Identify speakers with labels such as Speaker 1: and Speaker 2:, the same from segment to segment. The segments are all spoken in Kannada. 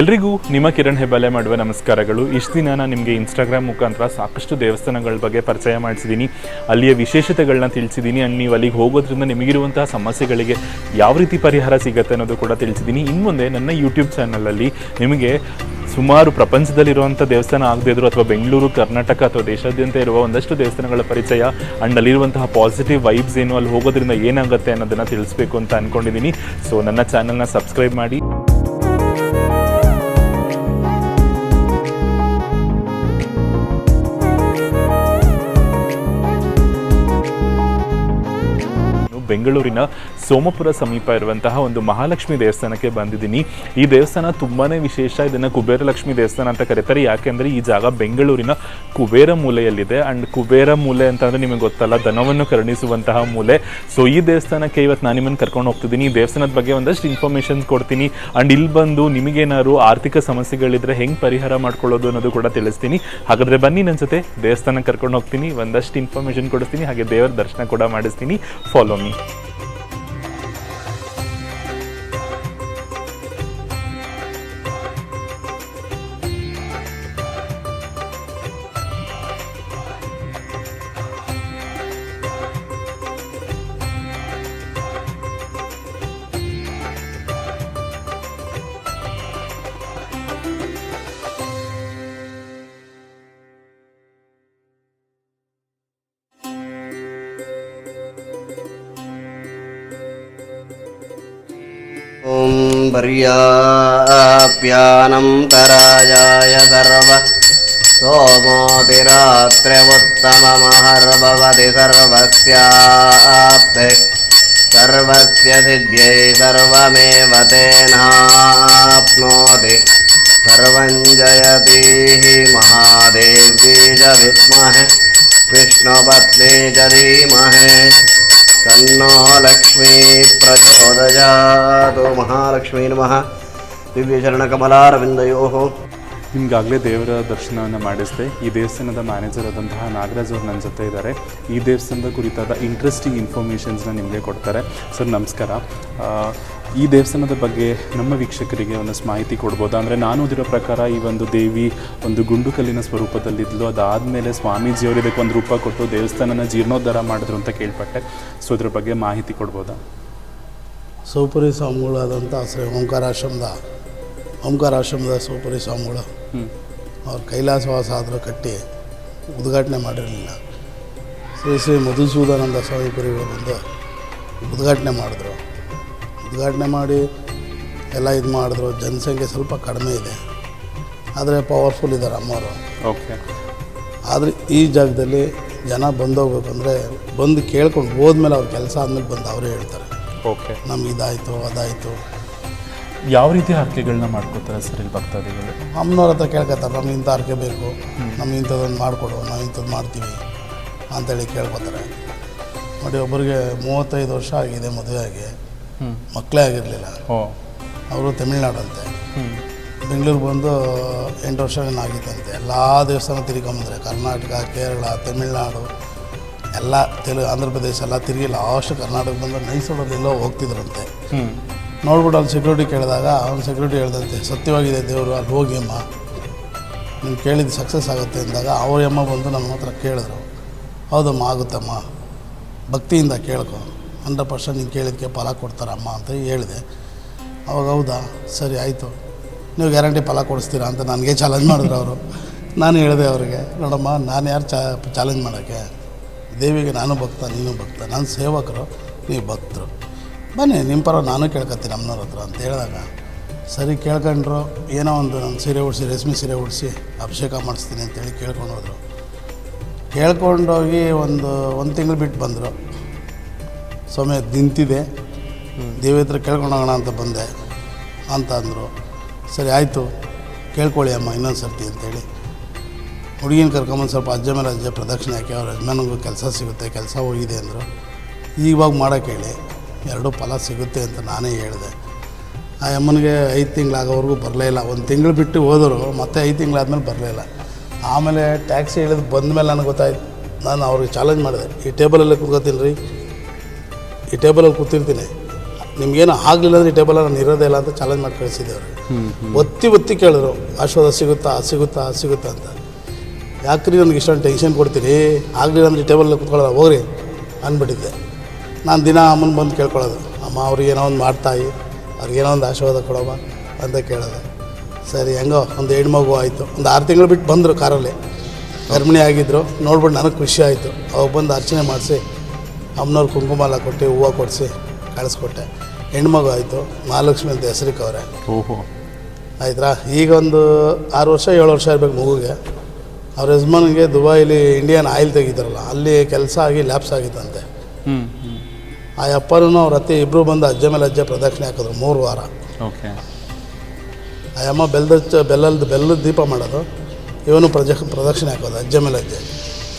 Speaker 1: ಎಲ್ರಿಗೂ ನಿಮ್ಮ ಕಿರಣ್ ಹೆಬ್ಬಾಲೆ ಮಾಡುವ ನಮಸ್ಕಾರಗಳು. ಇಷ್ಟು ದಿನ ನಾನು ನಿಮಗೆ ಇನ್ಸ್ಟಾಗ್ರಾಮ್ ಮುಖಾಂತರ ಸಾಕಷ್ಟು ದೇವಸ್ಥಾನಗಳ ಬಗ್ಗೆ ಪರಿಚಯ ಮಾಡಿಸಿದ್ದೀನಿ ಅಲ್ಲಿಯ ವಿಶೇಷತೆಗಳನ್ನ ತಿಳಿಸಿದ್ದೀನಿ ಆ್ಯಂಡ್ ನೀವು ಅಲ್ಲಿಗೆ ಹೋಗೋದ್ರಿಂದ ನಿಮಗಿರುವಂತಹ ಸಮಸ್ಯೆಗಳಿಗೆ ಯಾವ ರೀತಿ ಪರಿಹಾರ ಸಿಗುತ್ತೆ ಅನ್ನೋದು ಕೂಡ ತಿಳಿಸಿದ್ದೀನಿ ಇನ್ನು ಮುಂದೆ ನನ್ನ ಯೂಟ್ಯೂಬ್ ಚಾನಲಲ್ಲಿ ನಿಮಗೆ ಸುಮಾರು ಪ್ರಪಂಚದಲ್ಲಿರುವಂಥ ದೇವಸ್ಥಾನ ಆಗದೇ ಇದ್ರು ಅಥವಾ ಬೆಂಗಳೂರು, ಕರ್ನಾಟಕ ಅಥವಾ ದೇಶಾದ್ಯಂತ ಇರುವ ಒಂದಷ್ಟು ದೇವಸ್ಥಾನಗಳ ಪರಿಚಯ ಆ್ಯಂಡ್ ಅಲ್ಲಿರುವಂತಹ ಪಾಸಿಟಿವ್ ವೈಬ್ಸ್ ಏನು, ಅಲ್ಲಿ ಹೋಗೋದ್ರಿಂದ ಏನಾಗುತ್ತೆ ಅನ್ನೋದನ್ನು ತಿಳಿಸ್ಬೇಕು ಅಂತ ಅಂದ್ಕೊಂಡಿದ್ದೀನಿ ಸೊ ನನ್ನ ಚಾನಲ್ನ ಸಬ್ಸ್ಕ್ರೈಬ್ ಮಾಡಿ ಬೆಂಗಳೂರಿನ ಸೋಮಪುರ ಸಮೀಪ ಇರುವಂತಹ ಒಂದು ಮಹಾಲಕ್ಷ್ಮಿ ದೇವಸ್ಥಾನಕ್ಕೆ ಬಂದಿದ್ದೀನಿ. ಈ ದೇವಸ್ಥಾನ ತುಂಬಾನೇ ವಿಶೇಷ. ಇದನ್ನು ಕುಬೇರಲಕ್ಷ್ಮಿ ದೇವಸ್ಥಾನ ಅಂತ ಕರೀತಾರೆ. ಯಾಕೆಂದರೆ ಈ ಜಾಗ ಬೆಂಗಳೂರಿನ ಕುಬೇರ ಮೂಲೆಯಲ್ಲಿದೆ. ಅಂಡ್ ಕುಬೇರ ಮೂಲೆ ಅಂತಂದ್ರೆ ನಿಮಗೆ ಗೊತ್ತಲ್ಲ ಧನವನ್ನು ಕರುಣಿಸುವಂತಹ ಮೂಲೆ. ಸೊ ಈ ದೇವಸ್ಥಾನಕ್ಕೆ ಇವತ್ತು ನಾನು ನಿಮ್ಮನ್ನು ಕರ್ಕೊಂಡು ಹೋಗ್ತಿದ್ದೀನಿ. ಈ ದೇವಸ್ಥಾನದ ಬಗ್ಗೆ ಒಂದಷ್ಟು ಇನ್ಫಾರ್ಮೇಷನ್ಸ್ ಕೊಡ್ತೀನಿ. ಅಂಡ್ ಇಲ್ಲಿ ಬಂದು ನಿಮಗೇನಾದ್ರು ಆರ್ಥಿಕ ಸಮಸ್ಯೆಗಳಿದ್ರೆ ಹೆಂಗೆ ಪರಿಹಾರ ಮಾಡ್ಕೊಳ್ಳೋದು ಅನ್ನೋದು ಕೂಡ ತಿಳಿಸ್ತೀನಿ. ಹಾಗಾದ್ರೆ ಬನ್ನಿ ನನ್ನ ಜೊತೆ. ದೇವಸ್ಥಾನಕ್ಕೆ ಕರ್ಕೊಂಡು ಹೋಗ್ತೀನಿ. ಒಂದಷ್ಟು ಇನ್ಫಾರ್ಮೇಷನ್ ಕೊಡಿಸ್ತೀನಿ. ಹಾಗೆ ದೇವರ ದರ್ಶನ ಕೂಡ ಮಾಡಿಸ್ತೀನಿ. ಫಾಲೋ ಮೀ
Speaker 2: ॐ पर्याप्यानं सर्व सोमोतिरात्र्यमुत्तममहर्भवति सर्वस्याप्ते सर्वस्य सिद्ध्यै सर्वमेव तेनाप्नोति सर्वं जयतीः महादेवी च विद्महे विष्णुपत्नी च धीमहे लक्ष्मी प्रचोदयातु महालक्ष्मी नमः दिव्यचरणकमलारविन्दयोः
Speaker 1: ನಿಮ್ಗಾಗಲೇ ದೇವರ ದರ್ಶನವನ್ನು ಮಾಡಿಸಿದೆ ಈ ದೇವಸ್ಥಾನದ ಮ್ಯಾನೇಜರ್ ಆದಂತಹ ನಾಗರಾಜ್ ಅವರು ನನ್ನ ಜೊತೆ ಇದ್ದಾರೆ ಈ ದೇವಸ್ಥಾನದ ಕುರಿತಾದ ಇಂಟ್ರೆಸ್ಟಿಂಗ್ ಇನ್ಫಾರ್ಮೇಷನ್ಸ್ನ ನಿಮಗೆ ಕೊಡ್ತಾರೆ ಸರ್ ನಮಸ್ಕಾರ ಆ, ಈ ದೇವಸ್ಥಾನದ ಬಗ್ಗೆ ನಮ್ಮ ವೀಕ್ಷಕರಿಗೆ ಒಂದಷ್ಟು ಮಾಹಿತಿ ಕೊಡ್ಬೋದಾ? ಅಂದರೆ ನಾನು ಓದಿರೋ ಪ್ರಕಾರ ಈ ಒಂದು ದೇವಿ ಒಂದು ಗುಂಡು ಕಲ್ಲಿನ ಸ್ವರೂಪದಲ್ಲಿದ್ಲು. ಅದಾದಮೇಲೆ ಸ್ವಾಮೀಜಿಯವರು ಇದಕ್ಕೆ ಒಂದು ರೂಪ ಕೊಟ್ಟು ದೇವಸ್ಥಾನನ ಜೀರ್ಣೋದ್ಧಾರ ಮಾಡಿದ್ರು ಅಂತ ಕೇಳ್ಪಟ್ಟೆ. ಸೊ ಅದ್ರ ಬಗ್ಗೆ ಮಾಹಿತಿ ಕೊಡ್ಬೋದಾ?
Speaker 3: ಸೌಪರಿ ಸ್ವಾಮಿಗಳಾದಂಥ ಶ್ರೀ ಓಂಕಾರಾಶ್ರಮದ ಓಂಕಾರಾಶ್ರಮದ ಸೌಪರಿ ಸ್ವಾಮಿಗಳು. ಅವ್ರು ಕೈಲಾಸವಾಸ ಆದರೂ ಕಟ್ಟಿ ಉದ್ಘಾಟನೆ ಮಾಡಿರಲಿಲ್ಲ. ಶ್ರೀ ಶ್ರೀ ಮಧುಸೂದಾನಂದ ಸ್ವಾಮಿ ಪುರಿಗಳು ಬಂದು ಉದ್ಘಾಟನೆ ಮಾಡಿದ್ರು. ಉದ್ಘಾಟನೆ ಮಾಡಿ ಎಲ್ಲ ಇದು ಮಾಡಿದ್ರು. ಜನಸಂಖ್ಯೆ ಸ್ವಲ್ಪ ಕಡಿಮೆ ಇದೆ. ಆದರೆ ಪವರ್ಫುಲ್ ಇದ್ದಾರೆ ಅಮ್ಮವರು.
Speaker 1: ಓಕೆ
Speaker 3: ಆದರೆ ಈ ಜಾಗದಲ್ಲಿ ಜನ ಬಂದೋಗ್ಬೇಕಂದ್ರೆ ಬಂದು ಕೇಳ್ಕೊಂಡು ಹೋದ್ಮೇಲೆ ಅವ್ರ ಕೆಲಸ ಆದಮೇಲೆ ಬಂದು ಅವರೇ ಹೇಳ್ತಾರೆ.
Speaker 1: ಓಕೆ
Speaker 3: ನಮ್ಗೆ ಇದಾಯಿತು ಅದಾಯಿತು.
Speaker 1: ಯಾವ ರೀತಿ ಹರಕೆಗಳನ್ನ ಮಾಡ್ಕೋತಾರೆ ಸರ್ ಇಲ್ಲಿ ಭಕ್ತಾದಿಗಳು?
Speaker 3: ಅಮ್ಮನವ್ರ ಹತ್ರ ಕೇಳ್ಕೊತಾರೆ ನಮ್ಗೆ ಇಂಥ ಹರಕೆ ಬೇಕು. ನಮ್ಗೆ ಇಂಥದ್ದೊಂದು ಮಾಡಿಕೊಡು ನಾವು ಇಂಥದ್ದು ಮಾಡ್ತೀವಿ ಅಂತೇಳಿ ಕೇಳ್ಕೊತಾರೆ. ನೋಡಿ ಒಬ್ಬರಿಗೆ ಮೂವತ್ತೈದು ವರ್ಷ ಆಗಿದೆ ಮದುವೆ
Speaker 1: ಹ್ಞೂ
Speaker 3: ಮಕ್ಕಳೇ ಆಗಿರಲಿಲ್ಲ. ಅವರು ತಮಿಳ್ನಾಡಂತೆ. ಬೆಂಗಳೂರು ಬಂದು ಎಂಟು ವರ್ಷ ಆಗಿತ್ತಂತೆ ಎಲ್ಲ ದೇವಸ್ಥಾನ ತಿರ್ಕೊಂಬಂದ್ರೆ ಕರ್ನಾಟಕ ಕೇರಳ ತಮಿಳ್ನಾಡು ಎಲ್ಲ ತೆಲುಗು ಆಂಧ್ರ ಪ್ರದೇಶ ಎಲ್ಲ ತಿರುಗಿ ಲಾಸ್ಟ್ ಕರ್ನಾಟಕ ಬಂದು ಮೈಸೂರಲ್ಲಿ ಎಲ್ಲೋ ಹೋಗ್ತಿದ್ರಂತೆ. ನೋಡ್ಬಿಟ್ಟು ಅಲ್ಲಿ ಸೆಕ್ಯೂರಿಟಿ ಕೇಳಿದಾಗ ಅವ್ನು ಸೆಕ್ಯೂರಿಟಿ ಹೇಳ್ದಂತೆ ಸತ್ಯವಾಗಿದೆ ದೇವರು ಅಲ್ಲಿ ಹೋಗಿ ಅಮ್ಮ. ನೀವು ಕೇಳಿದ್ದು ಸಕ್ಸಸ್ ಆಗುತ್ತೆ ಅಂದಾಗ ಅವ್ರ ಅಮ್ಮ ಬಂದು ನಮ್ಮ ಹತ್ರ ಕೇಳಿದ್ರು. ಹೌದಮ್ಮ ಆಗುತ್ತಮ್ಮ. ಭಕ್ತಿಯಿಂದ ಕೇಳ್ಕೊ. ಹಂಡ್ರೆಡ್ ಪರ್ಸೆಂಟ್ ನೀನು ಕೇಳಿದ್ದಕ್ಕೆ ಫಲ ಕೊಡ್ತಾರಮ್ಮ ಅಂತ ಹೇಳಿದೆ. ಅವಾಗ ಹೌದಾ? ಸರಿ, ಆಯಿತು. ನೀವು ಗ್ಯಾರಂಟಿ ಫಲ ಕೊಡಿಸ್ತೀರಾ ಅಂತ ನನಗೆ ಚಾಲೆಂಜ್ ಮಾಡಿದ್ರು ಅವರು. ನಾನು ಹೇಳಿದೆ ಅವರಿಗೆ, ನೋಡಮ್ಮ, ನಾನು ಯಾರು ಚಾ ಚಾಲೆಂಜ್ ಮಾಡೋಕ್ಕೆ? ದೇವಿಗೆ ನಾನು ಭಕ್ತ, ನೀನು ಭಕ್ತ. ನಾನು ಸೇವಕರು, ನೀವು ಭಕ್ತರು. ಬನ್ನಿ ನಿಮ್ಮ ಪರ ನಾನು ಕೇಳ್ಕೊತೀನಿ ಅಮ್ಮನವ್ರ ಹತ್ರ ಅಂತ ಹೇಳಿದಾಗ, ಸರಿ ಕೇಳ್ಕೊಂಡ್ರು, ಏನೋ ಒಂದು ನಾನು ಸೀರೆ ಉಡಿಸಿ, ರೇಷ್ಮೆ ಸೀರೆ ಉಡಿಸಿ ಅಭಿಷೇಕ ಮಾಡಿಸ್ತೀನಿ ಅಂತೇಳಿ ಕೇಳ್ಕೊಂಡು ಹೋದರು. ಕೇಳ್ಕೊಂಡೋಗಿ ಒಂದು ಒಂದು ತಿಂಗಳು ಬಿಟ್ಟು ಬಂದರು. ಸ್ವಾಮಿ ನಿಂತಿದೆ. ದೇವೇತ್ರ ಹತ್ರ ಕೇಳ್ಕೊಂಡು ಹೋಗೋಣ ಅಂತ ಬಂದೆ. ಅಂತ ಅಂದರು. ಸರಿ, ಆಯಿತು. ಕೇಳ್ಕೊಳ್ಳಿ ಅಮ್ಮ, ಇನ್ನೊಂದು ಸರ್ತಿ ಅಂತೇಳಿ. ಹುಡುಗಿನ ಕರ್ಕೊಂಬಂದು ಸ್ವಲ್ಪ ಅಜ್ಜ ಮೇಲೆ ಅಜ್ಜ ಪ್ರದಕ್ಷಿಣೆ ಹಾಕಿ, ಅವ್ರ ಯಜಮಾನಿಗೂ ಕೆಲಸ ಸಿಗುತ್ತೆ, ಕೆಲಸ ಹೋಗಿದೆ ಅಂದರು. ಇವಾಗ ಮಾಡೋಕ್ಕೆ ಹೇಳಿ, ಎರಡೂ ಫಲ ಸಿಗುತ್ತೆ ಅಂತ ನಾನೇ ಹೇಳಿದೆ. ಆ ಅಮ್ಮನಿಗೆ ಐದು ತಿಂಗಳಾಗೋವರೆಗೂ ಬರಲೇ ಇಲ್ಲ. ಒಂದು ತಿಂಗಳು ಬಿಟ್ಟು ಹೋದರು, ಮತ್ತೆ ಐದು ತಿಂಗಳಾದ್ಮೇಲೆ ಬರಲೇ ಇಲ್ಲ. ಆಮೇಲೆ ಟ್ಯಾಕ್ಸಿ ಇಳಿದು ಬಂದಮೇಲೆ ನನಗೆ ಗೊತ್ತಾಯ್ತು. ನಾನು ಅವ್ರಿಗೆ ಚಾಲೆಂಜ್ ಮಾಡಿದೆ, ಈ ಟೇಬಲಲ್ಲೇ ಕೂತ್ಕೋತೀನಿ ರೀ. ಈ ಟೇಬಲಲ್ಲಿ ಕೂತಿರ್ತೀನಿ. ನಿಮ್ಗೇನು ಆಗಲಿಲ್ಲ ಅಂದರೆ ಈ ಟೇಬಲ್ ನಾನು ಇರೋದೇ ಇಲ್ಲ ಅಂತ ಚಾಲೆಂಜ್ ಮಾಡಿ ಅವರು ಒತ್ತಿ ಒತ್ತಿ ಕೇಳಿದ್ರು ಆಶೀರ್ವಾದ ಸಿಗುತ್ತಾ ಸಿಗುತ್ತಾ ಸಿಗುತ್ತಾ ಅಂತ. ಯಾಕ್ರಿ ನನಗೆ ಇಷ್ಟೊಂದು ಟೆನ್ಷನ್ ಕೊಡ್ತೀರಿ? ಆಗಲಿಲ್ಲ ಅಂದರೆ ಟೇಬಲಲ್ಲಿ ಕುತ್ಕೊಳ್ಳೋದ? ಹೋಗ್ರಿ ಅಂದ್ಬಿಟ್ಟಿದ್ದೆ. ನಾನು ದಿನ ಅಮ್ಮನ ಬಂದು ಕೇಳ್ಕೊಳ್ಳೋದು, ಅಮ್ಮ ಅವ್ರಿಗೆ ಏನೋ ಒಂದು ಮಾಡ್ತಾಯಿ ಅವ್ರಿಗೇನೋ ಒಂದು ಆಶೀರ್ವಾದ ಕೊಡವ ಅಂತ ಕೇಳೋದು. ಸರಿ, ಹೆಂಗೋ, ಒಂದು ಹೆಣ್ಮಗು ಆಯಿತು. ಒಂದು ಆರು ತಿಂಗಳು ಬಿಟ್ಟು ಬಂದರು ಕಾರಲ್ಲಿ. ಗರ್ಭಿಣಿ ಆಗಿದ್ದರು ನೋಡ್ಬಿಟ್ಟು ನನಗೆ ಖುಷಿ ಆಯಿತು. ಅವಾಗ ಬಂದು ಅರ್ಚನೆ ಮಾಡಿಸಿ ಅಮ್ಮನವ್ರು ಕುಂಕುಮ ಎಲ್ಲ ಕೊಟ್ಟು ಹೂವು ಕೊಡಿಸಿ ಕಳಿಸ್ಕೊಟ್ಟೆ. ಹೆಣ್ಮಗು ಆಯಿತು ಮಹಾಲಕ್ಷ್ಮಿ ಅಂತ ಹೆಸರಿಗೆ ಅವರೇ
Speaker 1: ಓಹೋ.
Speaker 3: ಆಯ್ತಾ ಈಗ ಒಂದು ಆರು ವರ್ಷ ಏಳು ವರ್ಷ ಇರಬೇಕು ಮಗುಗೆ. ಅವ್ರ ಯಜಮಾನಿಗೆ ದುಬೈಲಿ ಇಂಡಿಯನ್ ಆಯಿಲ್ ತೆಗಿತಾರಲ್ಲ ಅಲ್ಲಿ ಕೆಲಸ ಆಗಿ ಲ್ಯಾಪ್ಸ್ ಆಗಿತ್ತಂತೆ. ಆ ಅಪ್ಪನೂ ಅವ್ರ ಅತ್ತೆ ಇಬ್ಬರು ಬಂದು ಅಜ್ಜ ಮೇಲೆ ಅಜ್ಜ ಪ್ರದಕ್ಷಿಣೆ ಹಾಕಿದ್ರು ಮೂರು ವಾರ.
Speaker 1: ಓಕೆ.
Speaker 3: ಆ ಅಮ್ಮ ಬೆಲ್ಲದ ಬೆಲ್ಲದ ಬೆಲ್ಲದ ದೀಪ ಮಾಡೋದು. ಇವನು ಪ್ರಜ ಪ್ರದಕ್ಷಿಣೆ ಹಾಕೋದು ಅಜ್ಜ ಮೇಲೆ ಅಜ್ಜೆ.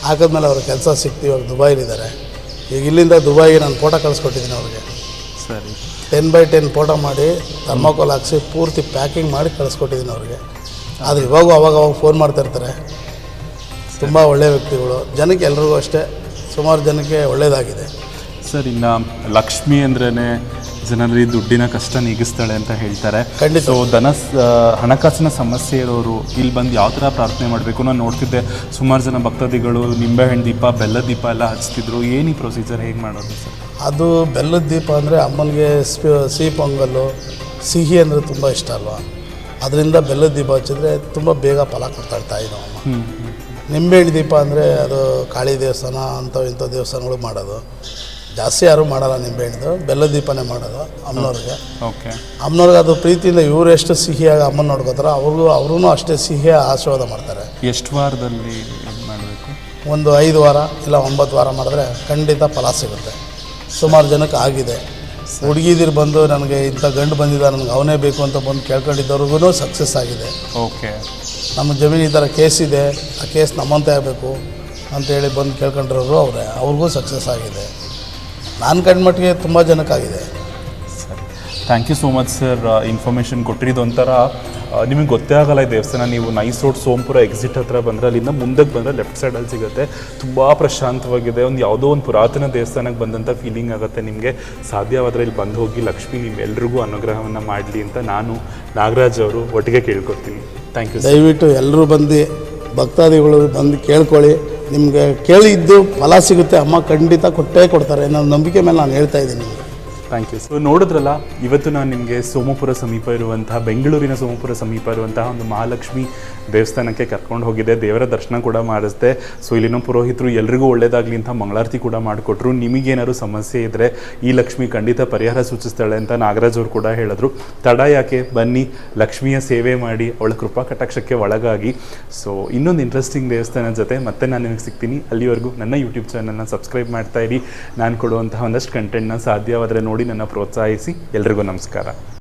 Speaker 3: ಹಾಕಿದ್ಮೇಲೆ ಅವ್ರ ಕೆಲಸ ಸಿಕ್ತು ಇವಾಗ ದುಬೈಲಿದ್ದಾರೆ. ಈಗ ಇಲ್ಲಿಂದ ದುಬೈಗೆ ನಾನು ಫೋಟೋ ಕಳಿಸ್ಕೊಟ್ಟಿದ್ದೀನಿ ಅವ್ರಿಗೆ.
Speaker 1: ಸರಿ.
Speaker 3: ಟೆನ್ ಬೈ ಟೆನ್ ಫೋಟೋ ಮಾಡಿ ಥರ್ಮಾಕೋಲ್ ಹಾಕ್ಸಿ ಪೂರ್ತಿ ಪ್ಯಾಕಿಂಗ್ ಮಾಡಿ ಕಳಿಸ್ಕೊಟ್ಟಿದ್ದೀನಿ ಅವ್ರಿಗೆ. ಆದರೆ ಇವಾಗೂ ಅವಾಗ ಅವಾಗ ಫೋನ್ ಮಾಡ್ತಾ ಇರ್ತಾರೆ. ತುಂಬ ಒಳ್ಳೆಯ ವ್ಯಕ್ತಿಗಳು. ಜನಕ್ಕೆ ಎಲ್ರಿಗೂ ಅಷ್ಟೇ. ಸುಮಾರು ಜನಕ್ಕೆ ಒಳ್ಳೆಯದಾಗಿದೆ
Speaker 1: ಸರ್ ಇನ್ನು ಲಕ್ಷ್ಮಿ ಅಂದ್ರೇ ಜನರಲ್ಲಿ ದುಡ್ಡಿನ ಕಷ್ಟ ನೀಗಿಸ್ತಾಳೆ ಅಂತ ಹೇಳ್ತಾರೆ.
Speaker 3: ಖಂಡಿತ.
Speaker 1: ಸೊ ಧನ ಹಣಕಾಸಿನ ಸಮಸ್ಯೆ ಇರೋರು ಇಲ್ಲಿ ಬಂದು ಯಾವ ಥರ ಪ್ರಾರ್ಥನೆ ಮಾಡಬೇಕು? ನಾನು ನೋಡ್ತಿದ್ದೆ ಸುಮಾರು ಜನ ಭಕ್ತಾದಿಗಳು ನಿಂಬೆಹಣ್ಣು ದೀಪ ಬೆಲ್ಲದ ದೀಪ ಎಲ್ಲ ಹಚ್ತಿದ್ರು. ಏನು ಈ ಪ್ರೊಸೀಜರ್ ಹೇಗೆ ಮಾಡೋದು ಸರ್?
Speaker 3: ಅದು ಬೆಲ್ಲದ ದೀಪ ಅಂದರೆ ಅಮ್ಮನಿಗೆ ಸ್ಪಿ- ಸಿಹಿ ಪೊಂಗಲ್ಲು ಸಿಹಿ ಅಂದರೆ ತುಂಬ ಇಷ್ಟ ಅಲ್ವಾ? ಅದರಿಂದ ಬೆಲ್ಲದ ದೀಪ ಹಚ್ಚಿದ್ರೆ ತುಂಬ ಬೇಗ ಫಲ ಕೊಡ್ತಾಳೆ ನಾವು ಅಮ್ಮ. ನಿಂಬೆಹಣ್ಣು ದೀಪ ಅಂದರೆ ಅದು ಕಾಳಿ ದೇವಸ್ಥಾನ ಅಂಥ ಇಂಥ ದೇವಸ್ಥಾನಗಳು ಮಾಡೋದು. ಜಾಸ್ತಿ ಯಾರೂ ಮಾಡಲ್ಲ ನಿಂಬೆಹಣ್ಣು ಬೆಲ್ಲ ದೀಪನೆ ಮಾಡೋದು ಅಮ್ಮನವ್ರಿಗೆ.
Speaker 1: ಓಕೆ.
Speaker 3: ಅಮ್ಮನವ್ರಿಗೆ ಅದು ಪ್ರೀತಿಯಿಂದ ಇವರು ಎಷ್ಟು ಸಿಹಿಯಾಗಿ ಅಮ್ಮನ ನೋಡ್ಕೋತಾರೋ ಅವ್ರಿಗೂ ಅವ್ರೂ ಅಷ್ಟೇ ಸಿಹಿಯ ಆಶೀರ್ವಾದ ಮಾಡ್ತಾರೆ.
Speaker 1: ಎಷ್ಟು ವಾರದಲ್ಲಿ ಮಾಡಬೇಕು?
Speaker 3: ಒಂದು ಐದು ವಾರ ಇಲ್ಲ ಒಂಬತ್ತು ವಾರ ಮಾಡಿದ್ರೆ ಖಂಡಿತ ಫಲ ಸಿಗುತ್ತೆ. ಸುಮಾರು ಜನಕ್ಕೆ ಆಗಿದೆ. ಹುಡುಗಿದಿರು ಬಂದು ನನಗೆ ಇಂಥ ಗಂಡು ಬಂದಿದ್ದ ನನಗೆ ಅವನೇ ಬೇಕು ಅಂತ ಬಂದು ಕೇಳ್ಕೊಂಡಿದ್ದವ್ರಿಗೂ ಸಕ್ಸಸ್ ಆಗಿದೆ.
Speaker 1: ಓಕೆ.
Speaker 3: ನಮ್ಮ ಜಮೀನು ಈ ಥರ ಕೇಸ್ ಇದೆ ಆ ಕೇಸ್ ನಮ್ಮಂತೆ ಆಗಬೇಕು ಅಂತೇಳಿ ಬಂದು ಕೇಳ್ಕೊಂಡಿರೋರು ಅವರೇ. ಅವ್ರಿಗೂ ಸಕ್ಸಸ್ ಆಗಿದೆ. ನಾನು ಕಂಡ್ಮಟ್ಟಿಗೆ ತುಂಬ ಜನಕ್ಕಾಗಿದೆ.
Speaker 1: ಸರಿ. Thank you so much sir information ಕೊಟ್ಟಿರೋದು ಒಂಥರ ನಿಮಗೆ ಗೊತ್ತೇ ಆಗಲ್ಲ ಈ ದೇವಸ್ಥಾನ. ನೀವು ನೈಸ್ ರೋಡ್ ಸೋಂಪುರ ಎಕ್ಸಿಟ್ ಹತ್ರ ಬಂದರೆ ಅಲ್ಲಿಂದ ಮುಂದಕ್ಕೆ ಬಂದರೆ ಲೆಫ್ಟ್ ಸೈಡಲ್ಲಿ ಸಿಗುತ್ತೆ. ತುಂಬ ಪ್ರಶಾಂತವಾಗಿದೆ. ಒಂದು ಯಾವುದೋ ಒಂದು ಪುರಾತನ ದೇವಸ್ಥಾನಕ್ಕೆ ಬಂದಂಥ ಫೀಲಿಂಗ್ ಆಗುತ್ತೆ ನಿಮಗೆ. ಸಾಧ್ಯವಾದರೆ ಇಲ್ಲಿ ಬಂದು ಹೋಗಿ ಲಕ್ಷ್ಮಿ ನಿಮ್ಮೆಲ್ರಿಗೂ ಅನುಗ್ರಹವನ್ನು ಮಾಡಲಿ ಅಂತ ನಾನು ನಾಗರಾಜ್ ಅವರು ಒಟ್ಟಿಗೆ ಕೇಳ್ಕೊತೀನಿ ಥ್ಯಾಂಕ್ ಯು
Speaker 3: ದಯವಿಟ್ಟು ಎಲ್ಲರೂ ಬಂದು ಭಕ್ತಾದಿಗಳು ಬಂದು ಕೇಳ್ಕೊಳ್ಳಿ. ನಿಮಗೆ ಕೇಳಿದ್ದು ಫಲ ಸಿಗುತ್ತೆ ಅಮ್ಮ ಖಂಡಿತ ಕೊಟ್ಟೇ ಕೊಡ್ತಾರೆ ಅನ್ನೋ ನಂಬಿಕೆ ಮೇಲೆ ನಾನು ಹೇಳ್ತಾ ಇದ್ದೀನಿ.
Speaker 1: ಥ್ಯಾಂಕ್ ಯು ಸೊ ನೋಡಿದ್ರಲ್ಲ, ಇವತ್ತು ನಾನು ನಿಮಗೆ ಸೋಮಪುರ ಸಮೀಪ ಇರುವಂತಹ, ಬೆಂಗಳೂರಿನ ಸೋಮಪುರ ಸಮೀಪ ಇರುವಂತಹ ಒಂದು ಮಹಾಲಕ್ಷ್ಮಿ ದೇವಸ್ಥಾನಕ್ಕೆ ಕರ್ಕೊಂಡು ಹೋಗಿದ್ದೆ. ದೇವರ ದರ್ಶನ ಕೂಡ ಮಾಡಿಸ್ದೆ. ಸೊ ಇಲ್ಲಿನ ಪುರೋಹಿತರು ಎಲ್ರಿಗೂ ಒಳ್ಳೇದಾಗಲಿ ಅಂತ ಮಂಗಳಾರತಿ ಕೂಡ ಮಾಡಿಕೊಟ್ರು. ನಿಮಗೇನಾದ್ರು ಸಮಸ್ಯೆ ಇದ್ದರೆ ಈ ಲಕ್ಷ್ಮಿ ಖಂಡಿತ ಪರಿಹಾರ ಸೂಚಿಸ್ತಾಳೆ ಅಂತ ನಾಗರಾಜ್ ಅವರು ಕೂಡ ಹೇಳಿದ್ರು. ತಡ ಯಾಕೆ? ಬನ್ನಿ, ಲಕ್ಷ್ಮಿಯ ಸೇವೆ ಮಾಡಿ, ಅವಳ ಕೃಪಾ ಕಟಾಕ್ಷಕ್ಕೆ ಒಳಗಾಗಿ. ಸೊ ಇನ್ನೊಂದು ಇಂಟ್ರೆಸ್ಟಿಂಗ್ ದೇವಸ್ಥಾನದ ಜೊತೆ ಮತ್ತೆ ನಾನು ನಿಮಗೆ ಸಿಗ್ತೀನಿ. ಅಲ್ಲಿವರೆಗೂ ನನ್ನ ಯೂಟ್ಯೂಬ್ ಚಾನಲ್ನ ಸಬ್ಸ್ಕ್ರೈಬ್ ಮಾಡ್ತಾ ಇರಿ. ನಾನು ಕೊಡುವಂತಹ ಒಂದಷ್ಟು ಕಂಟೆಂಟ್ನ ಸಾಧ್ಯವಾದರೆ ನೋಡಿ ನನ್ನ ಪ್ರೋತ್ಸಾಹಿಸಿ ಎಲ್ರಿಗೂ ನಮಸ್ಕಾರ.